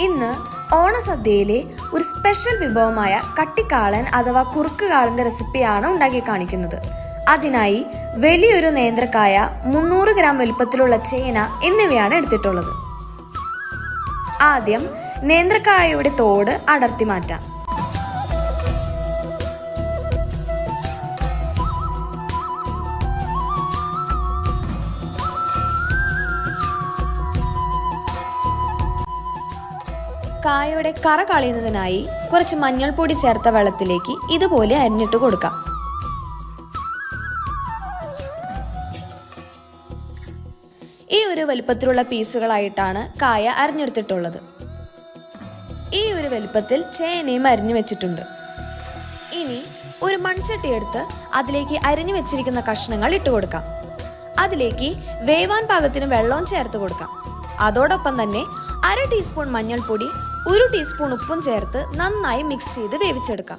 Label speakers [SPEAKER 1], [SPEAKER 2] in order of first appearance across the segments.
[SPEAKER 1] ഇന്ന് ഓണസദ്യയിലെ ഒരു സ്പെഷ്യൽ വിഭവമായ കട്ടിക്കാളൻ അഥവാ കുറുക്കുകാളന്റെ റെസിപ്പിയാണ് ഉണ്ടാക്കി കാണിക്കുന്നത്. അതിനായി വലിയൊരു നേന്ത്രക്കായ മുന്നൂറ് ഗ്രാം വലിപ്പത്തിലുള്ള ചേന എന്നിവയാണ് എടുത്തിട്ടുള്ളത്. ആദ്യം നേന്ത്രക്കായയുടെ തോട് അടർത്തി മാറ്റാം. കായയുടെ കറ കളയുന്നതിനായി കുറച്ച് മഞ്ഞൾപ്പൊടി ചേർത്ത വെള്ളത്തിലേക്ക് ഇതുപോലെ അരിഞ്ഞിട്ട് കൊടുക്കാം. ഈ ഒരു വലുപ്പത്തിലുള്ള പീസുകളായിട്ടാണ് കായ അരിഞ്ഞെടുത്തിട്ടുള്ളത്. ഈ ഒരു വലുപ്പത്തിൽ ചേനയും അരിഞ്ഞു വെച്ചിട്ടുണ്ട്. ഇനി ഒരു മൺചട്ടി എടുത്ത് അതിലേക്ക് അരിഞ്ഞു വെച്ചിരിക്കുന്ന കഷ്ണങ്ങൾ ഇട്ട് കൊടുക്കാം. അതിലേക്ക് വേവാൻ പാകത്തിന് വെള്ളവും ചേർത്ത് കൊടുക്കാം. അതോടൊപ്പം തന്നെ അര ടീസ്പൂൺ മഞ്ഞൾപ്പൊടി ഒരു ടീസ്പൂൺ ഉപ്പും ചേർത്ത് നന്നായി മിക്സ് ചെയ്ത് വേവിച്ചെടുക്കാം.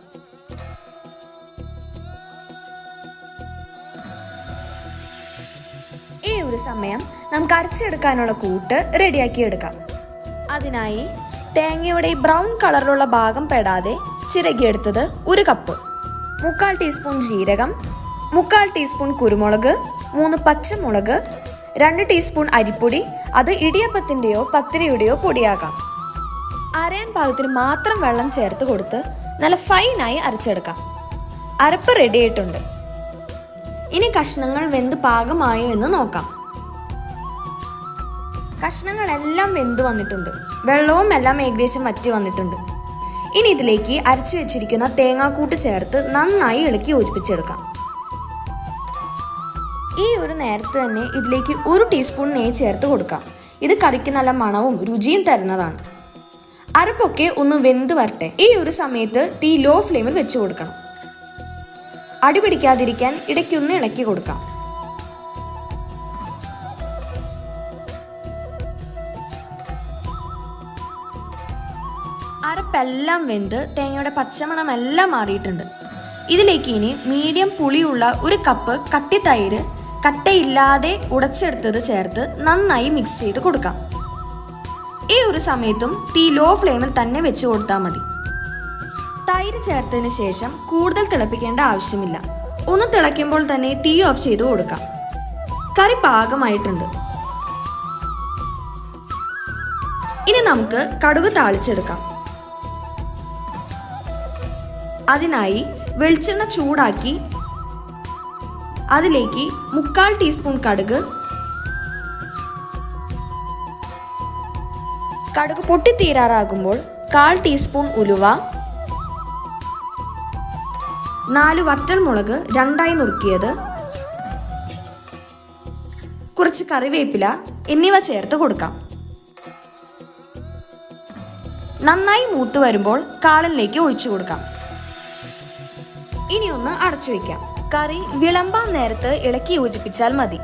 [SPEAKER 1] ഈ ഒരു സമയം നമുക്ക് അരച്ചെടുക്കാനുള്ള കൂട്ട് റെഡിയാക്കി എടുക്കാം. അതിനായി തേങ്ങയുടെ ബ്രൗൺ കളറിലുള്ള ഭാഗം പെടാതെ ചിരകിയെടുത്തത് ഒരു കപ്പ്. മുക്കാൽ ടീസ്പൂൺ ജീരകം മുക്കാൽ ടീസ്പൂൺ കുരുമുളക് മൂന്ന് പച്ചമുളക് രണ്ട് ടീസ്പൂൺ അരിപ്പൊടി അത് ഇടിയപ്പത്തിന്റെയോ പത്തിരിയുടെയോ പൊടിയാകാം. അരയാൻ പാകത്തിന് മാത്രം വെള്ളം ചേർത്ത് കൊടുത്ത് നല്ല ഫൈനായി അരച്ചെടുക്കാം. അരപ്പ് റെഡി ആയിട്ടുണ്ട്. ഇനി കഷ്ണങ്ങൾ വെന്ത് പാകമായോ എന്ന് നോക്കാം. കഷ്ണങ്ങളെല്ലാം വെന്ത് വന്നിട്ടുണ്ട്. വെള്ളവും എല്ലാം ഏകദേശം വറ്റി വന്നിട്ടുണ്ട്. ഇനി ഇതിലേക്ക് അരച്ചു വെച്ചിരിക്കുന്ന തേങ്ങാക്കൂട്ട് ചേർത്ത് നന്നായി ഇളക്കി യോജിപ്പിച്ചെടുക്കാം. ഈ ഒരു നേരത്ത് തന്നെ ഇതിലേക്ക് ഒരു ടീസ്പൂൺ നെയ്യ് ചേർത്ത് കൊടുക്കാം. ഇത് കറിക്ക് നല്ല മണവും രുചിയും തരുന്നതാണ്. അരപ്പൊക്കെ ഒന്ന് വെന്ത് വരട്ടെ. ഈ ഒരു സമയത്ത് തീ ലോ ഫ്ലെയിമിൽ വെച്ച് കൊടുക്കണം. അടിപിടിക്കാതിരിക്കാൻ ഇടയ്ക്കൊന്ന് ഇളക്കി കൊടുക്കാം. അരപ്പെല്ലാം വെന്ത് തേങ്ങയുടെ പച്ചമണം എല്ലാം മാറിയിട്ടുണ്ട്. ഇതിലേക്ക് ഇനി മീഡിയം പുളിയുള്ള ഒരു കപ്പ് കട്ടിത്തൈര് കട്ടയില്ലാതെ ഉടച്ചെടുത്തത് ചേർത്ത് നന്നായി മിക്സ് ചെയ്ത് കൊടുക്കാം. ഈ ഒരു സമയത്തും തീ ലോ ഫ്ലെയിമിൽ തന്നെ വെച്ച് കൊടുത്താൽ മതി. തൈര് ചേർത്തതിന് ശേഷം കൂടുതൽ തിളപ്പിക്കേണ്ട ആവശ്യമില്ല. ഒന്ന് തിളയ്ക്കുമ്പോൾ തന്നെ തീ ഓഫ് ചെയ്ത് കൊടുക്കാം. കറി പാകമായിട്ടുണ്ട്. ഇനി നമുക്ക് കടുക് താളിച്ചെടുക്കാം. അതിനായി വെളിച്ചെണ്ണ ചൂടാക്കി അതിലേക്ക് മുക്കാൽ ടീസ്പൂൺ കടുക് കടുക് പൊട്ടിത്തീരാറാകുമ്പോൾ കാൽ ടീസ്പൂൺ ഉലുവ നാല് വറ്റൽമുളക് രണ്ടായി നുറുക്കിയത് കുറച്ച് കറിവേപ്പില എന്നിവ ചേർത്ത് കൊടുക്കാം. നന്നായി മൂത്ത് വരുമ്പോൾ കാളനിലേക്ക് ഒഴിച്ചു കൊടുക്കാം. ഇനി ഒന്ന് അടച്ചു വെക്കാം. കറി വിളമ്പാൻ നേരത്ത് ഇളക്കി യോജിപ്പിച്ചാൽ മതി.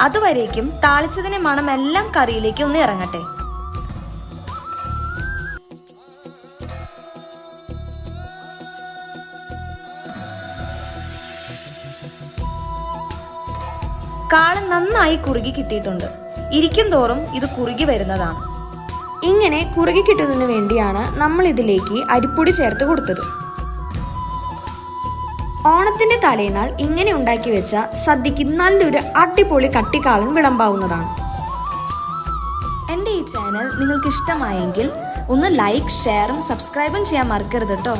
[SPEAKER 1] അതുവരേക്കും താളിച്ചതിന്റെ മണമെല്ലാം കറിയിലേക്ക് ഒന്ന് ഇറങ്ങട്ടെ. കാളൻ നന്നായി കുറുകി കിട്ടിയിട്ടുണ്ട്. ഇരിക്കും തോറും ഇത് കുറുകി വരുന്നതാണ്. ഇങ്ങനെ കുറുകി കിട്ടുന്നതിന് വേണ്ടിയാണ് നമ്മൾ ഇതിലേക്ക് അരിപ്പൊടി ചേർത്ത് കൊടുത്തത്. ഓണത്തിന്റെ തലേനാൾ ഇങ്ങനെ ഉണ്ടാക്കി വെച്ച സദ്യക്ക് നല്ലൊരു അടിപൊളി കട്ടിക്കാളൻ വിളമ്പാവുന്നതാണ്. എന്റെ ഈ ചാനൽ നിങ്ങൾക്ക് ഇഷ്ടമായെങ്കിൽ ഒന്ന് ലൈക്ക് ഷെയറും സബ്സ്ക്രൈബും ചെയ്യാൻ മറക്കരുത് കേട്ടോ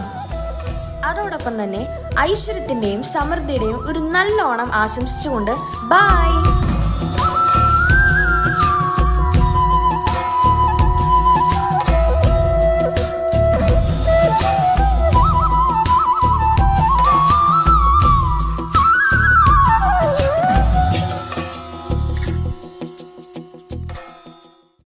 [SPEAKER 1] അതോടൊപ്പം തന്നെ ഐശ്വര്യത്തിന്റെയും സമൃദ്ധിയുടെയും ഒരു നല്ല ഓണം ആശംസിച്ചുകൊണ്ട് ബായ്